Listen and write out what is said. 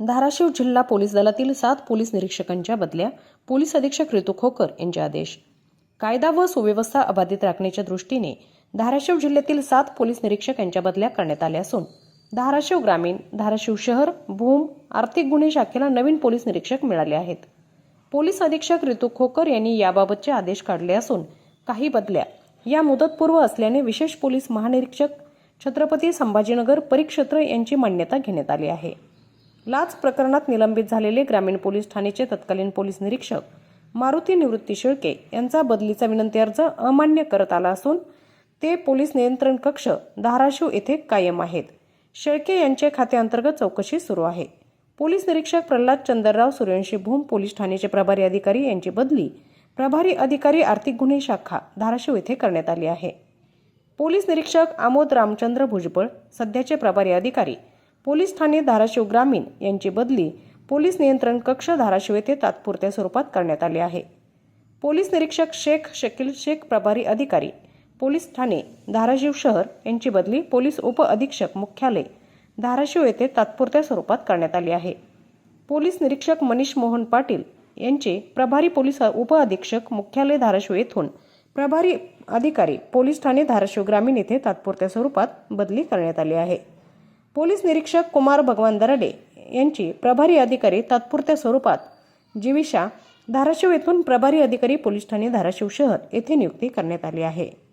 धाराशिव जिल्हा पोलीस दलातील सात पोलीस निरीक्षकांच्या बदल्या पोलीस अधीक्षक ऋतू खोकर यांचे आदेश. कायदा व सुव्यवस्था अबाधित राखण्याच्या दृष्टीने धाराशिव जिल्ह्यातील सात पोलीस निरीक्षक यांच्या बदल्या करण्यात आल्या असून धाराशिव ग्रामीण धाराशिव शहर भूम आर्थिक गुन्हे शाखेला नवीन पोलीस निरीक्षक मिळाले आहेत. पोलीस अधीक्षक ऋतू खोकर यांनी याबाबतचे आदेश काढले असून काही बदल्या या मुदतपूर्व असल्याने विशेष पोलीस महानिरीक्षक छत्रपती संभाजीनगर परिक्षेत्र यांची मान्यता घेण्यात आली आहे. लाच प्रकरणात निलंबित झालेले ग्रामीण पोलीस ठाणेचे तत्कालीन पोलीस निरीक्षक मारुती निवृत्ती शेळके यांचा बदलीचा विनंती अर्ज अमान्य करत आला असून ते पोलीस नियंत्रण कक्ष धाराशिव येथे कायम आहेत. शेळके यांच्या खात्याअंतर्गत चौकशी सुरू आहे. पोलीस निरीक्षक प्रल्हाद चंद्रराव सूर्यवंशी भूम पोलीस ठाण्याचे प्रभारी अधिकारी यांची बदली प्रभारी अधिकारी आर्थिक गुन्हे शाखा धाराशिव येथे करण्यात आली आहे. पोलीस निरीक्षक आमोद रामचंद्र भुजबळ सध्याचे प्रभारी अधिकारी पोलीस ठाणे धाराशिव ग्रामीण यांची बदली पोलीस नियंत्रण कक्ष धाराशिव येथे तात्पुरत्या स्वरूपात करण्यात आली आहे. पोलीस निरीक्षक शेख शकील शेख प्रभारी अधिकारी पोलीस ठाणे धाराशिव शहर यांची बदली पोलीस उप अधीक्षक मुख्यालय धाराशिव येथे तात्पुरत्या स्वरूपात करण्यात आली आहे. पोलीस निरीक्षक मनीष मोहन पाटील यांचे प्रभारी पोलीस उप अधीक्षक मुख्यालय धाराशिव येथून प्रभारी अधिकारी पोलीस ठाणे धाराशिव ग्रामीण येथे तात्पुरत्या स्वरूपात बदली करण्यात आली आहे. पोलीस निरीक्षक कुमार भगवान दराडे यांची प्रभारी अधिकारी तात्पुरत्या स्वरूपात जीविषा धाराशिव येथून प्रभारी अधिकारी पोलीस ठाणे धाराशिव शहर येथे नियुक्ती करण्यात आली आहे.